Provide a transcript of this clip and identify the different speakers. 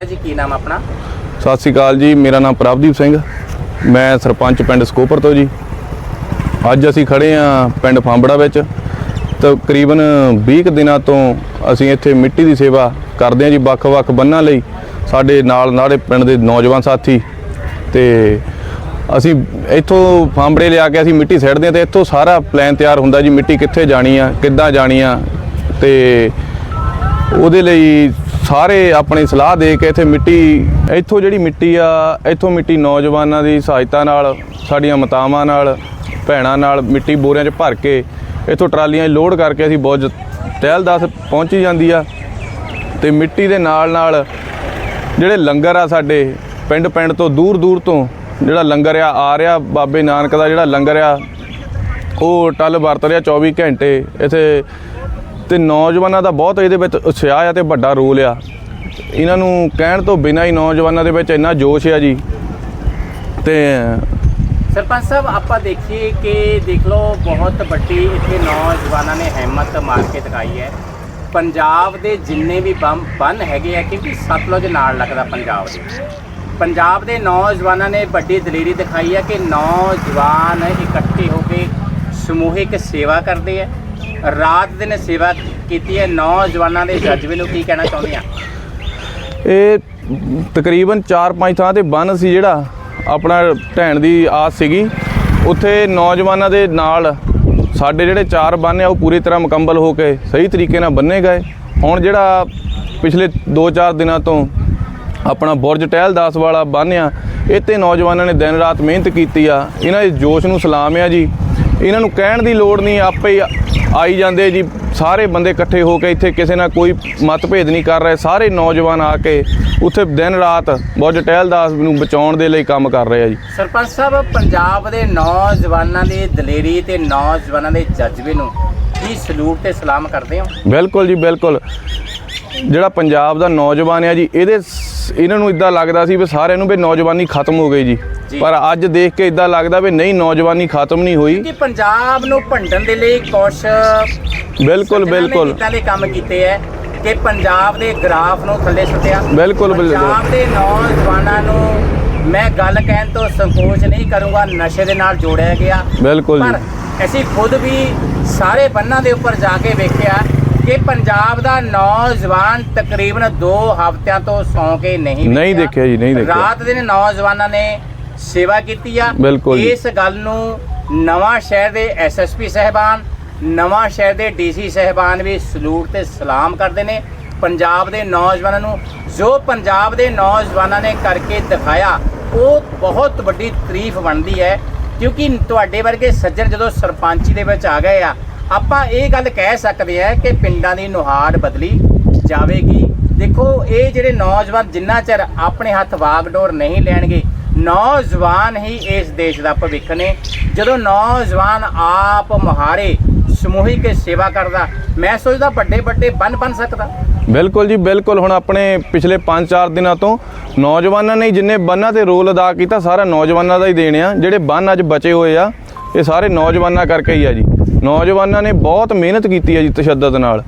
Speaker 1: ਜੀ, ਕੀ ਨਾਮ ਆਪਣਾ?
Speaker 2: ਸਤਿ ਸ਼੍ਰੀ ਅਕਾਲ ਜੀ, ਮੇਰਾ ਨਾਮ ਪ੍ਰਭਦੀਪ ਸਿੰਘ। ਮੈਂ ਸਰਪੰਚ ਪਿੰਡ ਸਕੋਪਰ ਤੋਂ ਜੀ। ਅੱਜ ਅਸੀਂ ਖੜੇ ਆ ਪਿੰਡ ਫਾਂਬੜਾ ਵਿੱਚ। ਤਕਰੀਬਨ 20 ਕੁ ਦਿਨਾਂ ਤੋਂ ਅਸੀਂ ਇੱਥੇ ਮਿੱਟੀ ਦੀ ਸੇਵਾ ਕਰਦੇ ਆ ਜੀ, ਵੱਖ-ਵੱਖ ਬੰਨਾਂ ਲਈ। ਸਾਡੇ ਨਾਲ ਨਾਲੇ ਪਿੰਡ ਦੇ ਨੌਜਵਾਨ ਸਾਥੀ ਤੇ ਅਸੀਂ ਇੱਥੋਂ ਫਾਂਬੜੇ ਲਿਆ ਕੇ ਅਸੀਂ ਮਿੱਟੀ ਸਿੱਟਦੇ ਆ ਤੇ ਇੱਥੋਂ ਸਾਰਾ ਪਲਾਨ ਤਿਆਰ ਹੁੰਦਾ ਜੀ, ਮਿੱਟੀ ਕਿੱਥੇ ਜਾਣੀ ਆ, ਕਿੱਦਾਂ ਜਾਣੀ ਆ। ਤੇ ਉਹਦੇ ਲਈ ਸਾਰੇ ਆਪਣੀ ਸਲਾਹ ਦੇ ਕੇ ਇੱਥੇ ਮਿੱਟੀ, ਇੱਥੋਂ ਜਿਹੜੀ ਮਿੱਟੀ ਆ, ਇੱਥੋਂ ਮਿੱਟੀ ਨੌਜਵਾਨਾਂ ਦੀ ਸਹਾਇਤਾ ਨਾਲ, ਸਾਡੀਆਂ ਮਤਾਵਾਂ ਨਾਲ, ਭੈਣਾਂ ਨਾਲ ਮਿੱਟੀ ਬੋਰਿਆਂ 'ਚ ਭਰ ਕੇ ਇੱਥੋਂ ਟਰਾਲੀਆਂ 'ਚ ਲੋਡ ਕਰਕੇ ਅਸੀਂ ਬਹੁਤ ਤਹਿਲਦਾਸ ਪਹੁੰਚੀ ਜਾਂਦੀ ਆ। ਤੇ ਮਿੱਟੀ ਦੇ ਨਾਲ ਨਾਲ ਜਿਹੜੇ ਲੰਗਰ ਆ ਸਾਡੇ ਪਿੰਡ ਪਿੰਡ ਤੋਂ ਦੂਰ ਦੂਰ ਤੋਂ ਜਿਹੜਾ ਲੰਗਰ ਆ ਆ ਰਿਹਾ ਬਾਬੇ ਨਾਨਕ ਦਾ ਜਿਹੜਾ ਲੰਗਰ ਆ, ਉਹ ਟੱਲ ਵਰਤ ਰਿਹਾ 24 ਘੰਟੇ ਇੱਥੇ ਤੇ ਨੌਜਵਾਨਾਂ ਦਾ ਬਹੁਤ ਇਹਦੇ ਵਿੱਚ ਉਤਸ਼ਾਹ ਆ ਤੇ ਵੱਡਾ ਰੋਲ ਆ। ਇਹਨਾਂ ਨੂੰ ਕਹਿਣ ਤੋਂ ਬਿਨਾਂ ਹੀ ਨੌਜਵਾਨਾਂ ਦੇ ਵਿੱਚ ਇੰਨਾ ਜੋਸ਼ ਆ ਜੀ। ਤੇ
Speaker 1: ਸਰਪੰਚ ਸਾਹਿਬ, ਆਪਾਂ ਦੇਖੀਏ ਕਿ ਦੇਖ ਲਓ, ਬਹੁਤ ਵੱਡੀ ਇੱਥੇ ਨੌਜਵਾਨਾਂ ਨੇ ਹਿੰਮਤ ਮਾਰ ਕੇ ਦਿਖਾਈ ਹੈ। ਪੰਜਾਬ ਦੇ ਜਿੰਨੇ ਵੀ ਬੰਮ ਬੰਨ ਹੈਗੇ ਆ, ਕਿਉਂਕਿ ਸਤਲੁਜ ਨਾਲ ਲੱਗਦਾ ਪੰਜਾਬ ਦੇ ਪੰਜਾਬ ਦੇ ਨੌਜਵਾਨਾਂ ਨੇ ਵੱਡੀ ਦਲੇਰੀ ਦਿਖਾਈ ਹੈ ਕਿ ਨੌਜਵਾਨ ਇਕੱਠੇ ਹੋ ਕੇ ਸਮੂਹਿਕ ਸੇਵਾ ਕਰਦੇ ਆ। ਰਾਤ ਦਿਨ ਸੇਵਾ ਕੀਤੀ ਹੈ। ਨੌਜਵਾਨਾਂ ਦੇ ਜਜ਼ਬੇ ਨੂੰ ਕੀ ਕਹਿਣਾ ਚਾਹੁੰਦੇ ਆ?
Speaker 2: ਇਹ ਤਕਰੀਬਨ 4-5 ਥਾਂ ਤੇ ਬੰਨ ਸੀ ਜਿਹੜਾ ਆਪਣਾ ਢਹਿਣ ਦੀ ਆਸ ਸੀਗੀ। ਉੱਥੇ ਨੌਜਵਾਨਾਂ ਦੇ ਨਾਲ ਸਾਡੇ ਜਿਹੜੇ ਚਾਰ ਬੰਨ ਆ, ਉਹ ਪੂਰੀ ਤਰ੍ਹਾਂ ਮੁਕੰਮਲ ਹੋ ਕੇ ਸਹੀ ਤਰੀਕੇ ਨਾਲ ਬੰਨੇ ਗਏ। ਹੁਣ ਜਿਹੜਾ ਪਿਛਲੇ 2-4 ਦਿਨਾਂ ਤੋਂ ਆਪਣਾ ਬੁਰਜ ਟਹਿਲਦਾਸ ਵਾਲਾ ਬੰਨ ਆ ਇਹ ਤੇ ਨੌਜਵਾਨਾਂ ਨੇ ਦਿਨ ਰਾਤ ਮਿਹਨਤ ਕੀਤੀ ਆ। ਇਹਨਾਂ ਦੇ ਜੋਸ਼ ਨੂੰ ਸਲਾਮ ਆ ਜੀ। ਇਹਨਾਂ ਨੂੰ ਕਹਿਣ ਦੀ ਲੋੜ ਨਹੀਂ ਆਪੇ ਹੀ ਆਈ ਜਾਂਦੇ ਜੀ। ਸਾਰੇ ਬੰਦੇ ਇਕੱਠੇ ਹੋ ਕੇ ਇੱਥੇ ਕਿਸੇ ਨਾਲ ਕੋਈ ਮਤਭੇਦ ਨਹੀਂ ਕਰ ਰਹੇ। ਸਾਰੇ ਨੌਜਵਾਨ ਆ ਕੇ ਉੱਥੇ ਦਿਨ ਰਾਤ ਬੁਰਜ ਟਹਿਲਦਾਸ ਨੂੰ ਬਚਾਉਣ ਦੇ ਲਈ ਕੰਮ ਕਰ ਰਹੇ ਆ ਜੀ।
Speaker 1: ਸਰਪੰਚ ਸਾਹਿਬ ਪੰਜਾਬ ਦੇ ਨੌਜਵਾਨਾਂ ਦੀ ਦਲੇਰੀ ਤੇ ਨੌਜਵਾਨਾਂ ਦੇ ਜਜ਼ਬੇ ਨੂੰ ਕੀ ਸਲੂਟ ਤੇ ਸਲਾਮ ਕਰਦੇ ਹੋ?
Speaker 2: ਬਿਲਕੁਲ ਜੀ ਬਿਲਕੁਲ। ਜਿਹੜਾ ਪੰਜਾਬ ਦਾ ਨੌਜਵਾਨ ਆ ਜੀ ਇਹਦੇ ਇਹਨਾਂ ਨੂੰ ਇਦਾਂ ਲੱਗਦਾ ਸੀ ਵੀ ਸਾਰਿਆਂ ਨੂੰ ਵੀ ਨੌਜਵਾਨੀ ਖਤਮ ਹੋ ਗਈ ਜੀ। ਪਰ ਅੱਜ ਦੇਖ ਕੇ ਇਦਾਂ ਲੱਗਦਾ ਵੀ ਨਹੀਂ ਨੌਜਵਾਨੀ ਖਤਮ ਨਹੀਂ ਹੋਈ।
Speaker 1: ਕਿ ਪੰਜਾਬ ਨੂੰ ਭੰਡਣ ਦੇ ਲਈ ਕੁਛ
Speaker 2: ਬਿਲਕੁਲ ਬਿਲਕੁਲ।
Speaker 1: ਇੱਦਾਂ ਦੇ ਕੰਮ ਕੀਤੇ ਹੈ ਕਿ ਪੰਜਾਬ ਦੇ ਗ੍ਰਾਫ ਨੂੰ ਥੱਲੇ ਸੁੱਟਿਆ।
Speaker 2: ਬਿਲਕੁਲ, ਬਿਲਕੁਲ।
Speaker 1: ਪੰਜਾਬ ਦੇ ਨੌਜਵਾਨਾਂ ਨੂੰ ਮੈਂ ਗੱਲ ਕਹਿਣ ਤੋਂ ਸੰਕੋਚ ਨਹੀਂ ਕਰੂੰਗਾ ਨਸ਼ੇ ਦੇ ਨਾਲ ਜੋੜਿਆ ਗਿਆ।
Speaker 2: ਬਿਲਕੁਲ
Speaker 1: ਪਰ ਅਸੀਂ ਖੁਦ ਵੀ ਸਾਰੇ ਬੰਨਾਂ ਦੇ ਉੱਪਰ ਜਾ ਕੇ ਵੇਖਿਆ ਕਿ ਪੰਜਾਬ ਦਾ ਨੌਜਵਾਨ ਤਕਰੀਬਨ 2 ਹਫ਼ਤਿਆਂ ਤੋਂ ਸੌਂ ਕੇ ਨਹੀਂ
Speaker 2: ਨਹੀਂ ਦੇਖਿਆ ਜੀ, ਨਹੀਂ ਦੇਖਿਆ।
Speaker 1: ਰਾਤ ਦਿਨ ਨੌਜਵਾਨਾਂ ਨੇ ਸੇਵਾ ਕੀਤੀ ਆ।
Speaker 2: ਬਿਲਕੁਲ ਜੀ।
Speaker 1: ਇਸ ਗੱਲ ਨੂੰ ਨਵਾਂ ਸ਼ਹਿਰ ਦੇ ਐਸਐਸਪੀ ਸਹਿਬਾਨ ਨਵਾਂ ਸ਼ਹਿਰ ਦੇ ਡੀਸੀ ਸਹਿਬਾਨ ਵੀ ਸਲੂਟ ਤੇ ਸਲਾਮ ਕਰਦੇ ਨੇ। ਪੰਜਾਬ ਦੇ ਨੌਜਵਾਨਾਂ ਨੂੰ ਜੋ ਪੰਜਾਬ ਦੇ ਨੌਜਵਾਨਾਂ ਨੇ ਕਰਕੇ ਦਿਖਾਇਆ ਉਹ ਬਹੁਤ ਵੱਡੀ ਤਾਰੀਫ ਬਣਦੀ ਹੈ। ਕਿਉਂਕਿ ਤੁਹਾਡੇ ਵਰਗੇ ਸੱਜਣ ਜਦੋਂ ਸਰਪੰਚੀ ਦੇ ਵਿੱਚ ਆ ਗਏ ਆ ਆਪਾਂ ਇਹ ਗੱਲ ਕਹਿ ਸਕਦੇ ਆ ਕਿ ਪਿੰਡਾਂ ਦੀ ਨੁਹਾਰ ਬਦਲੀ ਜਾਵੇਗੀ। ਦੇਖੋ ਇਹ ਜਿਹੜੇ ਨੌਜਵਾਨ ਜਿੰਨਾ ਚਿਰ ਆਪਣੇ ਹੱਥ ਵਾਗਡੋਰ ਨਹੀਂ ਲੈਣਗੇ ਨੌਜਵਾਨ ਹੀ ਇਸ ਦੇਸ਼ ਦਾ ਭਵਿੱਖ ਨੇ। ਜਦੋਂ ਨੌਜਵਾਨ ਆਪ ਮੁਹਾਰੇ ਸਮੂਹਿਕ ਸੇਵਾ ਕਰਦਾ, ਮੈਂ ਸੋਚਦਾ ਵੱਡੇ ਵੱਡੇ ਬਣ ਬਣ ਸਕਦਾ।
Speaker 2: ਬਿਲਕੁਲ ਜੀ, ਬਿਲਕੁਲ। ਹੁਣ ਆਪਣੇ ਪਿਛਲੇ 5-4 ਦਿਨਾਂ ਤੋਂ ਨੌਜਵਾਨਾਂ ਨੇ ਜਿੰਨੇ ਬੰਨਾਂ ਤੇ ਰੋਲ ਅਦਾ ਕੀਤਾ, ਸਾਰਾ ਨੌਜਵਾਨਾਂ ਦਾ ਹੀ ਦੇਣ ਆ। ਜਿਹੜੇ ਬੰਨ ਅੱਜ ਬਚੇ ਹੋਏ ਆ, ਇਹ ਸਾਰੇ ਨੌਜਵਾਨਾਂ ਕਰਕੇ ਹੀ ਆ ਜੀ। ਨੌਜਵਾਨਾਂ ਨੇ ਬਹੁਤ ਮਿਹਨਤ ਕੀਤੀ ਆ ਜੀ ਤਸ਼ੱਦਦ ਨਾਲ।